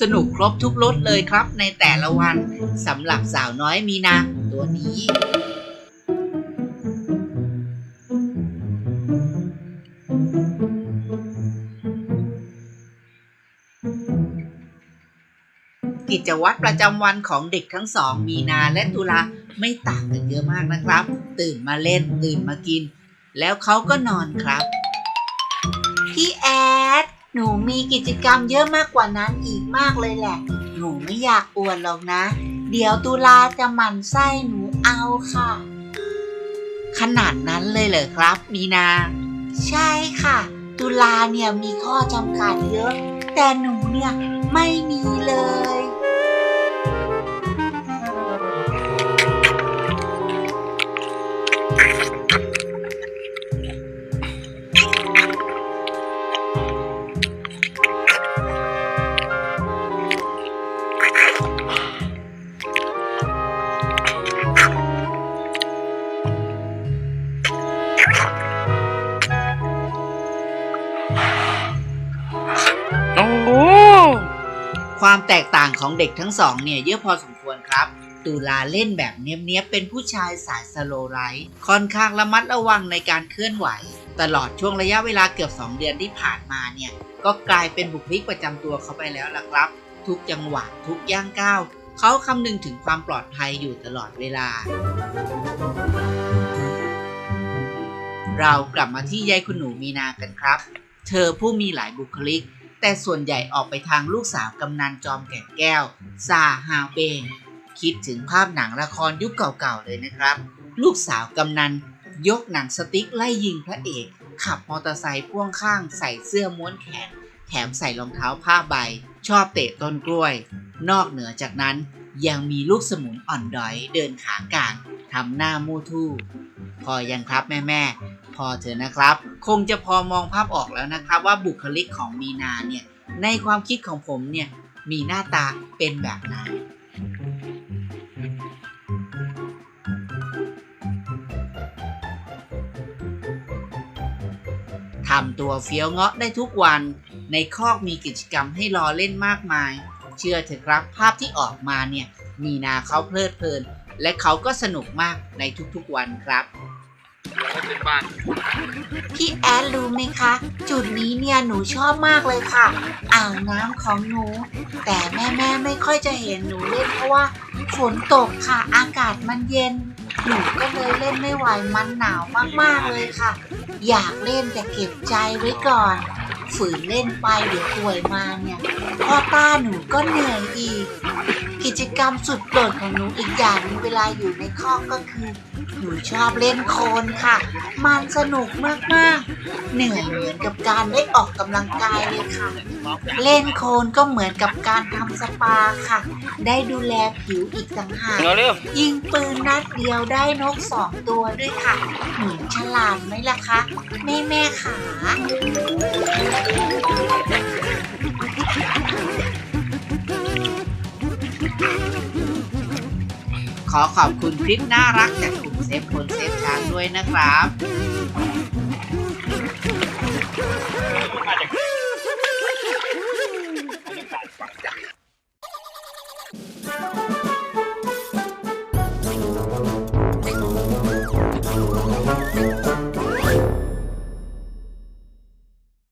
สนุกครบทุกรสเลยครับในแต่ละวันสำหรับสาวน้อยมีนาตัวนี้ กิจวัตรประจำวันของเด็กทั้งสอง มีนาและตุลาไม่ต่างกันเยอะมากนะครับ ตื่นมาเล่นตื่นมากิน แล้วเขาก็นอนครับ พี่แอด หนูมีกิจกรรมเยอะมากกว่านั้นอีกมากเลยแหละ หนูไม่อยากอวดหรอกนะ เดี๋ยวตุลาจะหมั่นไส้หนูเอาค่ะ ขนาดนั้นเลยเหรอครับ มีนา ใช่ค่ะ ตุลาเนี่ยมีข้อจำกัดเยอะ แต่หนูเนี่ยไม่มีเลย ความแตกต่างของเด็กทั้งสองเนี่ยเยอะพอสมควรครับ ตุลาเล่นแบบเนี้ยบๆเป็นผู้ชายสายสโลไลท์ค่อนข้างระมัดระวังในการเคลื่อนไหว ตลอดช่วงระยะเวลาเกือบ 2 เดือนที่ผ่านมาเนี่ยก็กลายเป็นบุคลิกประจำตัวเขาไปแล้วล่ะครับ ทุกจังหวะทุกย่างก้าวเขาคำนึงถึงความปลอดภัยอยู่ตลอดเวลา เรากลับมาที่ยายคุณหนูมีนากันครับ เธอผู้มีหลายบุคลิก แต่ส่วนใหญ่ออกไปทางลูกสาวกำนันจอมแก่นแก้ว ซาฮาเบง คิดถึงภาพหนังละครยุคเก่าๆเลยนะครับ ลูกสาวกำนัน ยกหนังสติ๊กไล่ยิงพระเอก ขับมอเตอร์ไซค์พ่วงข้างใส่เสื้อม้วนแขน แถมใส่รองเท้าผ้าใบ ชอบเตะต้นกล้วย นอกเหนือจากนั้นยังมีลูกสมุนอ่อนดอยเดินขากลางทำหน้ามูทู่ พอยังครับแม่แม่ พอเถอะนะครับ คงจะพอมองภาพออกแล้วนะครับ ว่าบุคลิกของมีนาเนี่ยในความคิดของผมเนี่ยมีหน้าตาเป็นแบบไหนทำตัวเฟี้ยวเงาะได้ทุกวัน ในคอกมีกิจกรรมให้รอเล่นมากมาย เชื่อเถอะครับภาพที่ออกมาเนี่ยมีนาเขาเพลิดเพลิน และเขาก็สนุกมากในทุกๆวันครับ แล้วเป็นบ้าน พี่แอดรู้ไหมคะ จุดนี้เนี่ยหนูชอบมากเลยค่ะ อ่างน้ำของหนู แต่แม่แม่ไม่ค่อยจะเห็นหนูเล่นเพราะว่าฝนตกค่ะ อากาศมันเย็น หนูก็เลยเล่นไม่ไหวมันหนาวมากๆเลยค่ะ อยากเล่นแต่เก็บใจไว้ก่อน ฝืนเล่นไปเดี๋ยวป่วยมาเนี่ยพ่อต้าหนูก็เหนื่อยอีก กิจกรรมสุดโปรดของหนูอีกอย่างหนึงเวลาอยู่ในคอกก็คือ หนูชอบเล่นโคลนค่ะ มันสนุกมากๆ เหนื่อยเหมือนกับการได้ออกกำลังกายเลยค่ะ เล่นโคลนก็เหมือนกับการทำสปาค่ะ ได้ดูแลผิวอีกต่างหากเอาเร็วยิงปืนนัดเดียวได้นกสองตัวด้วยค่ะเหมือนฉลาดไหมล่ะคะ แม่แม่ๆขา ขอขอบคุณคลิปน่ารักจากกลุ่มเซฟคนเซฟช้างด้วยนะครับ